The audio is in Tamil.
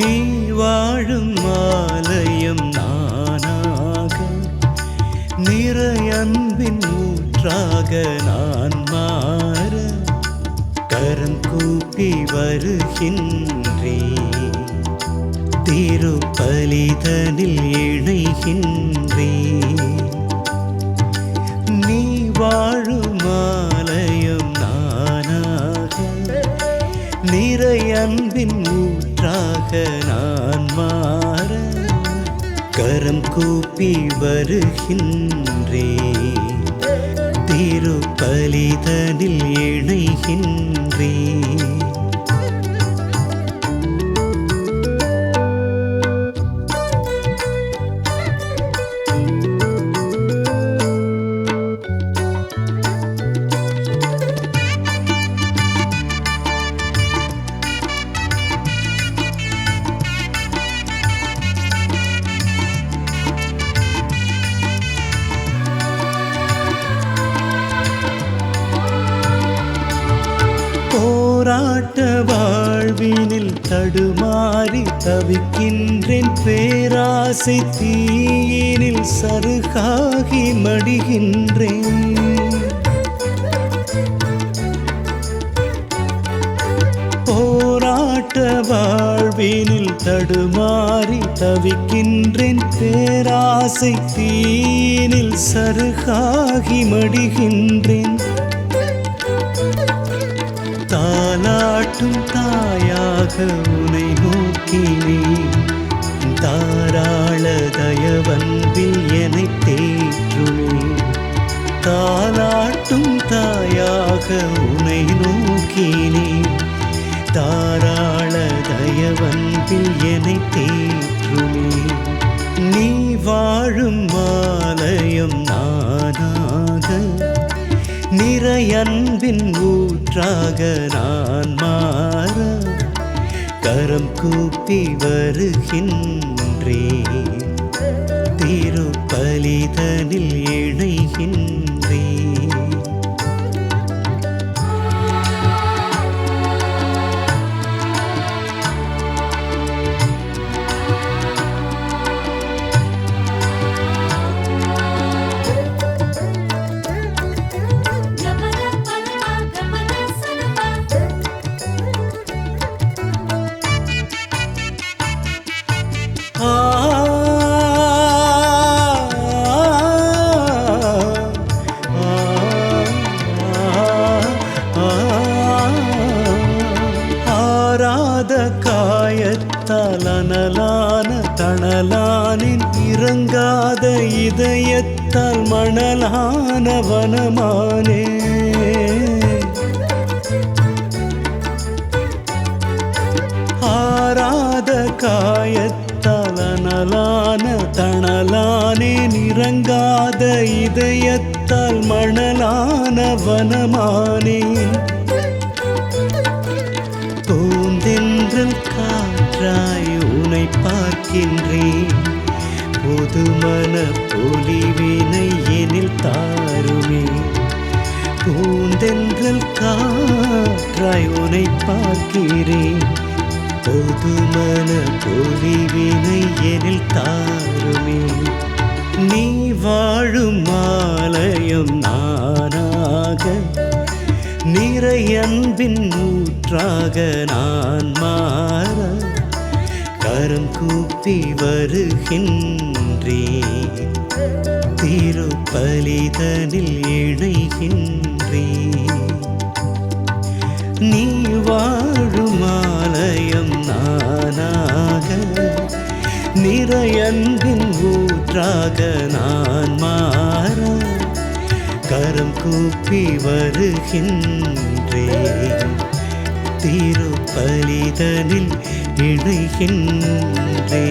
நீ வாழும் ஆலயம் நானாக. நிறை அன்பின் ஊற்றாக நான் மாற கரம் கூப்பி வருகின்றே திருப்பலிதனில் இணைகின்றே நீ வாழும் ஆலயம் நானாக. நிறை கூப்பி வருகின்றே திருப்பலிதனில் இணைகின்றே போராட்ட வாழ்வினில் தடுமாறி தவிக்கின்றேன். பேராசை தீயினில் சருகாகி மடிகின்றேன். போராட்ட வாழ்வினில் தடுமாறி தவிக்கின்றேன். பேராசை தீயினில் சருகாகி மடிகின்றேன். பாசம் தாயாக உனை நோக்கினே தாராள தயவன்பில் என்னை தேற்றுமே தாராட்டும் தாயாக உனை நோக்கினே தாராள தயவன்பில் என்னை தேற்றுமே நீ. வாழும் மாலயம் நானாக. நிறையன்பின் ஊற்றாக நான் மாற கரம் கூப்பி வருகின்றே. திருப்பலிதனில் இணைகின்ற. ஆராத காயத்தால் அனலான தணலானின் இறங்காத இதயத்தால் மணலான வனமானே. ஆராத காயத்தால் அனலான தணலானே நிறங்காத இதயத்தால் மணலான வனமானே. புதுமன பொலிவினை எனில் தாருமே. பூந்தென்றல் காற்றாய் உனை பார்க்கிறேன். பொதுமன பொலிவினை எனில் தாருமே. நீ வாழும் ஆலயம் நானாக. நிறையன்பின் ஊற்றாக நான் மாற. கரம் கூப்பி வருகின்றேன். திருப்பலிதனில் இணைகின்றே நீ வாழும் ஆலயம் நானாக நிறையன்பின் ஊற்றாக நான் மாற கரம் கூப்பி வருகின்றே திருப்பலிதனில் இணைகின்றே